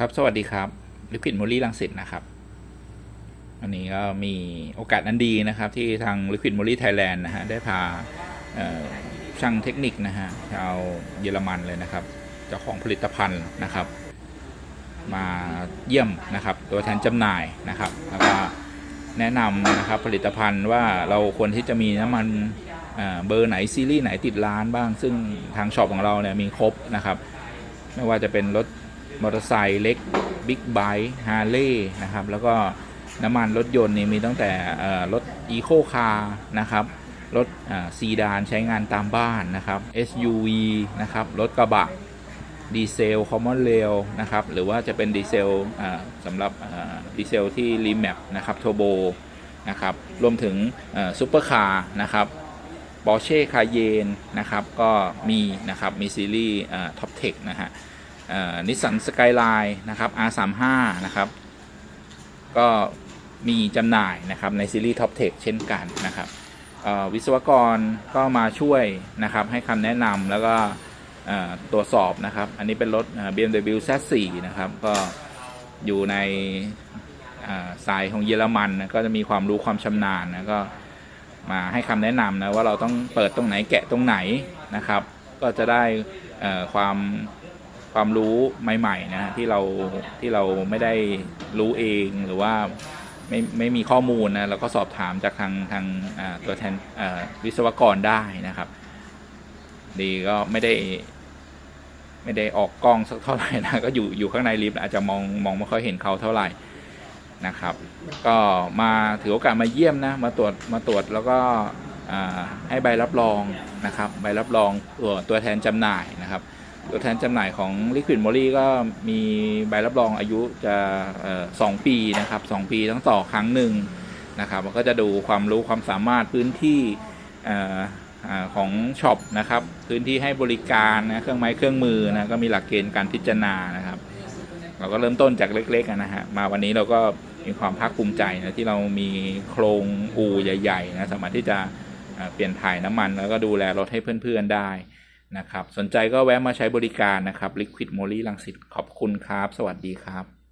ครับ สวัสดีครับ ลิควิดมูลี่ลังสิตนะครับวันนี้ก็มีโอกาสอันดีนะครับ ที่ทาง Liquid m o l y Thailand นะฮะ ได้พาช่างเทคนิคนะฮะ ชาวเยอรมันเลยนะครับ เจ้าของผลิตภัณฑ์นะครับ มาเยี่ยมนะครับ ตัวแทนจำหน่ายนะครับ แล้วก็แนะนำนะครับผลิตภัณฑ์ว่าเราควรที่จะมีน้ำมันเบอร์ไหนซีรีส์ไหนติดร้านบ้าง ซึ่งทางช็อปของเราเนี่ยมีครบนะครับ ไม่ว่าจะเป็นรถ มอเตอร์ไซค์เล็กบิ๊กไบค์ฮาร์เลย์นะครับ แล้วก็น้ำมันรถยนต์นี่มีตั้งแต่รถอีโคคาร์นะครับ รถซีดานใช้งานตามบ้านนะครับ SUV นะครับ รถกระบะดีเซลคอมมอนเรลนะครับ หรือว่าจะเป็นดีเซลสำหรับดีเซลที่รีแมปนะครับโทโบนะครับ รวมถึงซูเปอร์คาร์นะครับปอร์เช่คาเยนนะครับ ก็มีนะครับ มีซีรีส์ท็อปเทคนะฮะ นิสสันสกายไลน์นะครับ R35 นะครับ ก็มีจำหน่ายนะครับในซีรีส์ท็อปเทคเช่นกันนะครับวิศวกรก็มาช่วยนะครับให้คำแนะนำแล้วก็ตรวจสอบนะครับ อันนี้เป็นรถเอ่อ BMW Z4 นะครับ ก็อยู่ในสายของเยอรมันนะก็จะมีความรู้ความชำนาญนะก็มาให้คำแนะนำนะว่าเราต้องเปิดตรงไหนแกะตรงไหนนะครับ ก็จะได้ความ ความรู้ใหม่ๆนะที่เราที่เราไม่ได้รู้เองหรือว่าไม่ไม่มีข้อมูลนะเราก็สอบถามจากทางทางตัวแทนวิศวกรได้นะครับ ดีก็ไม่ได้ไม่ได้ออกกล้องสักเท่าไหร่นะก็อยู่อยู่ข้างในลิฟต์อาจจะมองมองไม่ค่อยเห็นเขาเท่าไหร่นะครับ ก็มาถือโอกาสมาเยี่ยมนะมาตรวจมาตรวจแล้วก็ให้ใบรับรองนะครับ ใบรับรองตัวตัวแทนจำหน่ายนะครับ ตัวแทนจำหน่ายของ Liquid m o l y ก็มีใบรับรองอายุจะสองปีนะครับสองปีต้องต่อครั้งหนึ่งนะครับมันก็จะดูความรู้ความสามารถพื้นที่ของช็อปนะครับ พื้นที่ให้บริการนะเครื่องไม้เครื่องมือนะก็มีหลักเกณฑ์การพิจารณานะครับ เราก็เริ่มต้นจากเล็กๆนะฮะมาวันนี้เราก็มีความภาคภูมิใจนะที่เรามีโครงอูใหญ่ๆนะสามารถที่จะเปลี่ยนถ่ายน้ำมัน แล้วก็ดูแลรถให้เพื่อนๆได้ นะครับ สนใจก็แวะมาใช้บริการนะครับ Liquid m o l y ลังสิตขอบคุณครับ สวัสดีครับ